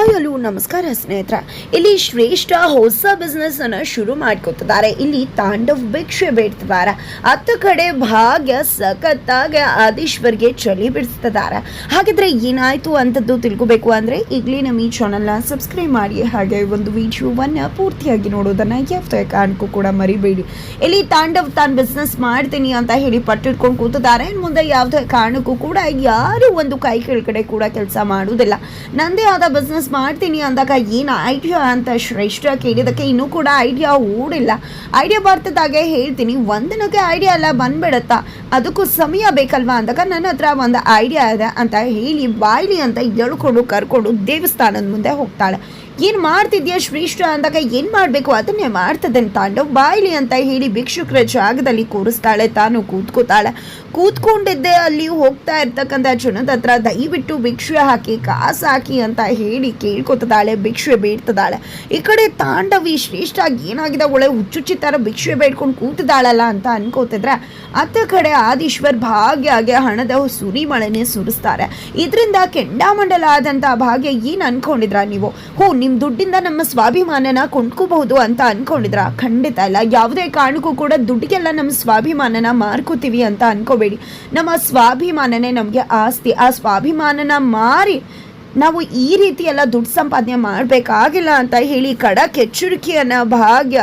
Hi ಅಲ್ಲೂ ನಮಸ್ಕಾರ ಸ್ನೇಹಿತರ. ಇಲ್ಲಿ ಶ್ರೇಷ್ಠ ಹೊಸ ಬಿಸ್ನೆಸ್ ಅನ್ನ ಶುರು ಮಾಡ್ಕೊತಿದ್ದಾರೆ. ಇಲ್ಲಿ ತಾಂಡವ್ ಭಿಕ್ಷೆ ಬೇಡ್ತಿದ್ದಾರ. ಹತ್ತು ಕಡೆ ಭಾಗ್ಯ ಸಖತ್ತಾಗಿ ಆದೀಶ್ವರ್ಗೆ ಚಳಿ ಬಿಡಿಸ್ತಿದ್ದಾರೆ. ಹಾಗಿದ್ರೆ ಏನಾಯ್ತು ಅಂತದ್ದು ತಿಳ್ಕೊಬೇಕು ಅಂದ್ರೆ ಈಗಲೇ ನಮ್ಮ ಈ ಚಾನಲ್ನ ಸಬ್ಸ್ಕ್ರೈಬ್ ಮಾಡಿ. ಹಾಗೆ ಒಂದು ವಿಡಿಯೋವನ್ನ ಪೂರ್ತಿಯಾಗಿ ನೋಡೋದನ್ನ ಯಾವುದೇ ಕಾರಣಕ್ಕೂ ಕೂಡ ಮರಿಬೇಡಿ. ಇಲ್ಲಿ ತಾಂಡವ್ ತಾನು ಬಿಸ್ನೆಸ್ ಮಾಡ್ತೀನಿ ಅಂತ ಹೇಳಿ ಪಟ್ಟಿಟ್ಕೊಂಡು ಕೂತಿದ್ದಾರೆ. ಮುಂದೆ ಯಾವ್ದೇ ಕಾರಣಕ್ಕೂ ಕೂಡ ಯಾರು ಒಂದು ಕೈ ಕೆಳಗಡೆ ಕೂಡ ಕೆಲಸ ಮಾಡುವುದಿಲ್ಲ. ನಂದೇ ಆದ ಬಿಸ್ನೆಸ್ ಮಾಡ್ತೀನಿ ಅಂದಾಗ ಏನು ಐಡಿಯಾ ಅಂತ ಶ್ರೇಷ್ಠ ಕೇಳಿದಕ್ಕೆ ಇನ್ನೂ ಕೂಡ ಐಡಿಯಾ ಓಡಿಲ್ಲ ಐಡಿಯಾ ಬರ್ತದಾಗೆ ಹೇಳ್ತೀನಿ. ಒಂದಿನಕ್ಕೆ ಐಡಿಯಾ ಎಲ್ಲ ಬಂದ್ಬಿಡತ್ತಾ? ಅದಕ್ಕೂ ಸಮಯ ಬೇಕಲ್ವಾ ಅಂದಾಗ ನನ್ನ ಹತ್ರ ಒಂದು ಐಡಿಯಾ ಇದೆ ಅಂತ ಹೇಳಿ ಬಾಯ್ಲಿ ಅಂತ ಎಳ್ಕೊಂಡು ಕರ್ಕೊಂಡು ದೇವಸ್ಥಾನದ ಮುಂದೆ ಹೋಗ್ತಾಳೆ. ಏನು ಮಾಡ್ತಿದ್ಯಾ ಶ್ರೇಷ್ಠ ಅಂದಾಗ ಏನು ಮಾಡಬೇಕು? ಅದನ್ನೇ ಮಾಡ್ತದೆ ತಾಂಡವ್. ಬಾಯ್ಲಿ ಅಂತ ಹೇಳಿ ಭಿಕ್ಷುಕರ ಜಾಗದಲ್ಲಿ ಕೂರಿಸ್ತಾಳೆ. ತಾನು ಕೂತ್ಕೋತಾಳೆ. ಕೂತ್ಕೊಂಡಿದ್ದೆ ಅಲ್ಲಿ ಹೋಗ್ತಾ ಇರ್ತಕ್ಕಂಥ ಜನದ ಹತ್ರ ದಯವಿಟ್ಟು ಭಿಕ್ಷೆ ಹಾಕಿ, ಕಾಸು ಹಾಕಿ ಅಂತ ಹೇಳಿ ಕೇಳ್ಕೊತದಾಳೆ. ಭಿಕ್ಷೆ ಬೇಡ್ತದಾಳೆ. ಈ ಕಡೆ ತಾಂಡವಿ ಶ್ರೇಷ್ಠ ಏನಾಗಿದೆ? ಒಳ್ಳೆ ಹುಚ್ಚುಚ್ಚಿ ಥರ ಭಿಕ್ಷೆ ಬೇಡ್ಕೊಂಡು ಕೂತಿದ್ದಾಳಲ್ಲ ಅಂತ ಅನ್ಕೋತಿದ್ರೆ ಅತ್ತ ಕಡೆ ಆದೀಶ್ವರ್ ಭಾಗ್ಯಗೆ ಹಣದ ಸುರಿಮಳೆನೆ ಸುರಿಸ್ತಾರೆ. ಇದರಿಂದ ಕೆಂಡಾಮಂಡಲ ಆದಂಥ ಭಾಗ್ಯ ಏನು ಅನ್ಕೊಂಡಿದ್ರ ನೀವು? ಹೋ ನಿಮ್ಮ ದುಡ್ಡಿಂದ ನಮ್ಮ ಸ್ವಾಭಿಮಾನನ ಕೊಂಡ್ಕೋಬಹುದು ಅಂತ ಅನ್ಕೊಂಡಿದ್ರ? ಖಂಡಿತ ಇಲ್ಲ ಯಾವುದೇ ಕಾರಣಕ್ಕೂ ಕೂಡ ದುಡ್ಡಿಗೆಲ್ಲ ನಮ್ಮ ಸ್ವಾಭಿಮಾನನ ಮಾರ್ಕೋತೀವಿ ಅಂತ ಅನ್ಕೋಬೇಡಿ. ನಮ್ಮ ಸ್ವಾಭಿಮಾನನೇ ನಮಗೆ ಆಸ್ತಿ. ಆ ಸ್ವಾಭಿಮಾನನ ಮಾರಿ ನಾವು ಈ ರೀತಿ ಎಲ್ಲ ದುಡ್ಡು ಸಂಪಾದನೆ ಮಾಡಬೇಕಾಗಿಲ್ಲ ಅಂತ ಹೇಳಿ ಕಡ ಎಚ್ಚರಿಕೆಯನ್ನ ಭಾಗ್ಯ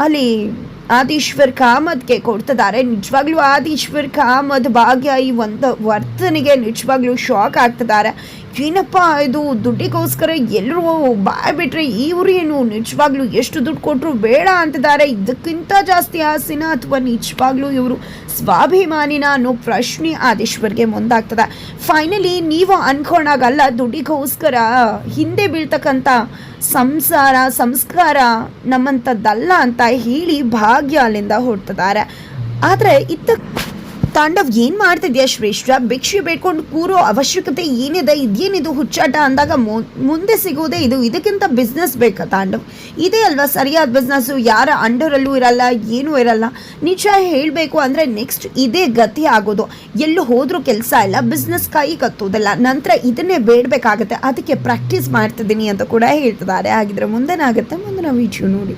ಅಲ್ಲಿ ಆದೀಶ್ವರ್ ಕಾಮದ್ಗೆ ಕೊಡ್ತಿದ್ದಾರೆ. ನಿಜವಾಗ್ಲೂ ಆದೀಶ್ವರ್ ಕಾಮದ್ ಭಾಗ್ಯ ಈ ಒಂದು ವರ್ತನೆಗೆ ನಿಜವಾಗ್ಲೂ ಶಾಕ್ ಆಗ್ತಿದ್ದಾರೆ. ಏನಪ್ಪ ಇದು ದುಡ್ಡಿಗೋಸ್ಕರ ಎಲ್ಲರೂ ಬಾಯ್ ಬಿಟ್ರೆ ಇವರು ಏನು? ನಿಜವಾಗ್ಲೂ ಎಷ್ಟು ದುಡ್ಡು ಕೊಟ್ಟರು ಬೇಡ ಅಂತಿದ್ದಾರೆ. ಇದಕ್ಕಿಂತ ಜಾಸ್ತಿ ಆಸೆನ ಅಥವಾ ನಿಜವಾಗ್ಲೂ ಇವರು ಸ್ವಾಭಿಮಾನಿನ ಅನ್ನೋ ಪ್ರಶ್ನೆ ಆದೇಶ್ವರ್ಗೆ ಮುಂದಾಗ್ತದೆ. ಫೈನಲಿ ನೀವು ಅನ್ಕೊಂಡಾಗಲ್ಲ, ದುಡ್ಡಿಗೋಸ್ಕರ ಹಿಂದೆ ಬೀಳ್ತಕ್ಕಂಥ ಸಂಸಾರ, ಸಂಸ್ಕಾರ ನಮ್ಮಂಥದ್ದಲ್ಲ ಅಂತ ಹೇಳಿ ಭಾಗ್ಯ ಅಲ್ಲಿಂದ ಹೊರಡ್ತಿದ್ದಾರೆ. ಆದರೆ ಇತ್ತ ತಾಂಡವ್ ಏನ್ ಮಾಡ್ತಿದ್ಯಾ ಶ್ರೇಷ್ಠ? ಭಿಕ್ಷೆ ಬೇಡ್ಕೊಂಡು ಕೂರೋ ಅವಶ್ಯಕತೆ ಏನಿದೆ? ಇದೇನಿದು ಹುಚ್ಚಾಟ ಅಂದಾಗ ಮುಂದೆ ಸಿಗೋದೇ ಇದು. ಇದಕ್ಕಿಂತ ಬಿಸ್ನೆಸ್ ಬೇಕಾ ತಾಂಡವ್? ಇದೇ ಅಲ್ವಾ? ಸರಿಯಾದ ಬಿಸ್ನೆಸ್ಸು ಯಾರ ಅಂಡರಲ್ಲೂ ಇರಲ್ಲ, ಏನೂ ಇರಲ್ಲ. ನಿಜ ಹೇಳಬೇಕು ಅಂದರೆ ನೆಕ್ಸ್ಟ್ ಇದೇ ಗತಿ ಆಗೋದು. ಎಲ್ಲೂ ಹೋದ್ರೂ ಕೆಲಸ ಇಲ್ಲ ಬಿಸ್ನೆಸ್ ಕೈ ಕತ್ತೋದಿಲ್ಲ. ನಂತರ ಇದನ್ನೇ ಬೇಡಬೇಕಾಗತ್ತೆ. ಅದಕ್ಕೆ ಪ್ರಾಕ್ಟೀಸ್ ಮಾಡ್ತಿದ್ದೀನಿ ಅಂತ ಕೂಡ ಹೇಳ್ತಿದ್ದಾರೆ. ಹಾಗಿದ್ರೆ ಮುಂದೇನಾಗುತ್ತೆ? ಮುಂದಿನ ವಿಡಿಯೋ ನೋಡಿ.